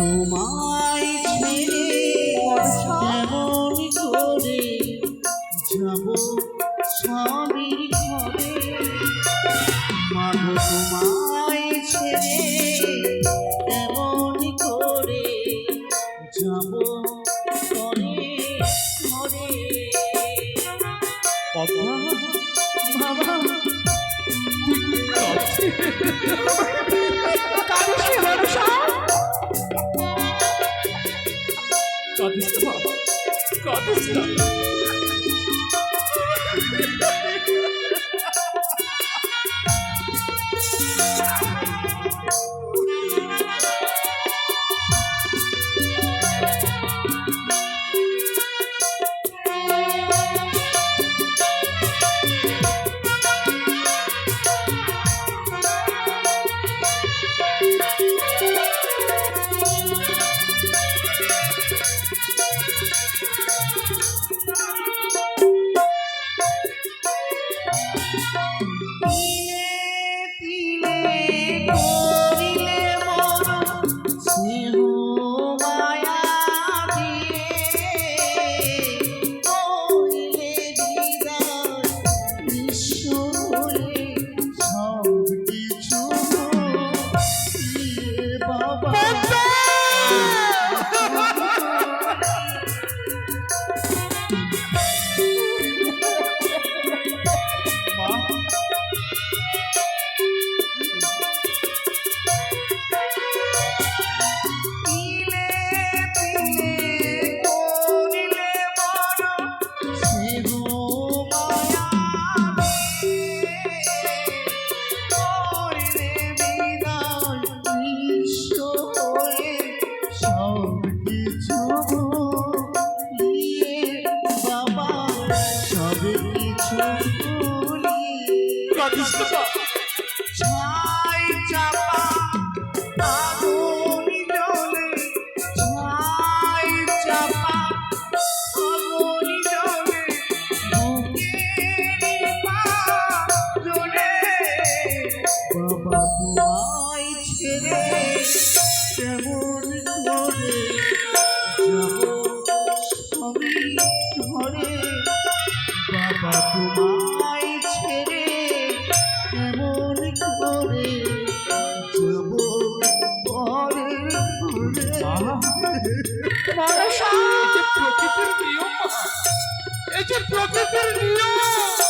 তোমায় ছেড়ে করে যাব স্বামীর ঘরে। মাগো তোমায় করে কাঁদিস না কাঁদিস না এই যে প্রকৃতির নিয়ম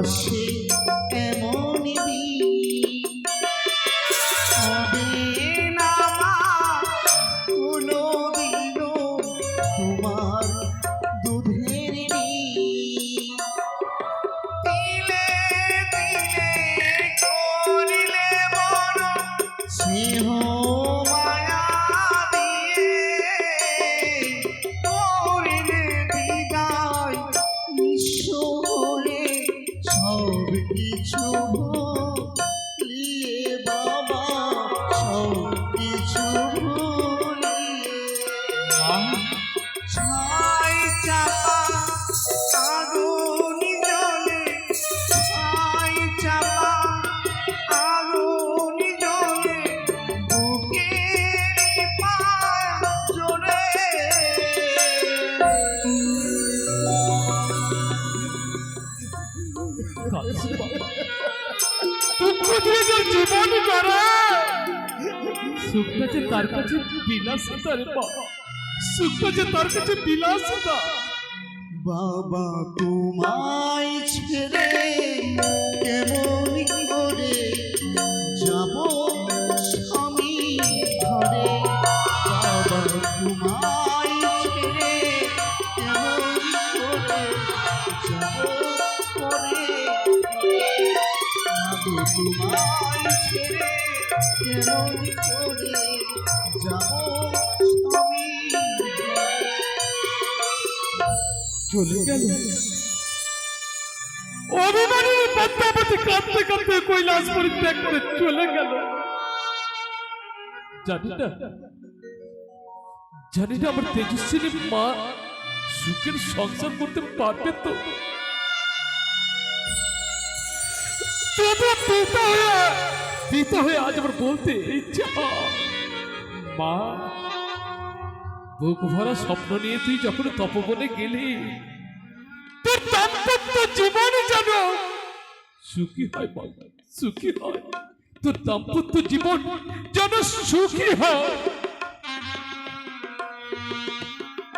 আসে এমন তোমার দুধের দুঃখ দিয়ে যে জীবন করে। সুখটা যে তার কাছে বিলাসিতা রে বাবা সুখটা যে তার কাছে বিলাসিতা। বাবা, তোমায় ছেড়ে কেমন করে যাব স্বামী ঘরে? বাবা, তোমায় ছেড়ে কেমন করে যাব করে তোমায় ছেড়ে কেমন করে যাব চলে গেল অভিমানের পদ্মাবতী কাঁদতে কাঁদতে কৈলাস পরিত্যাগ করে চলে গেল। আমার তেজস্বিনী মা সুখের সংসার করতে পারবে তো? হয়ে আজ আমার বলতে ইচ্ছা মা বুক ভরা স্বপ্ন নিয়ে তুই যখন তপবনে গেলি, তোর দাম্পত্য জীবন যেন সুখী হয় বল সুখী হয়। তোর দাম্পত্য জীবন যেন সুখী হয়।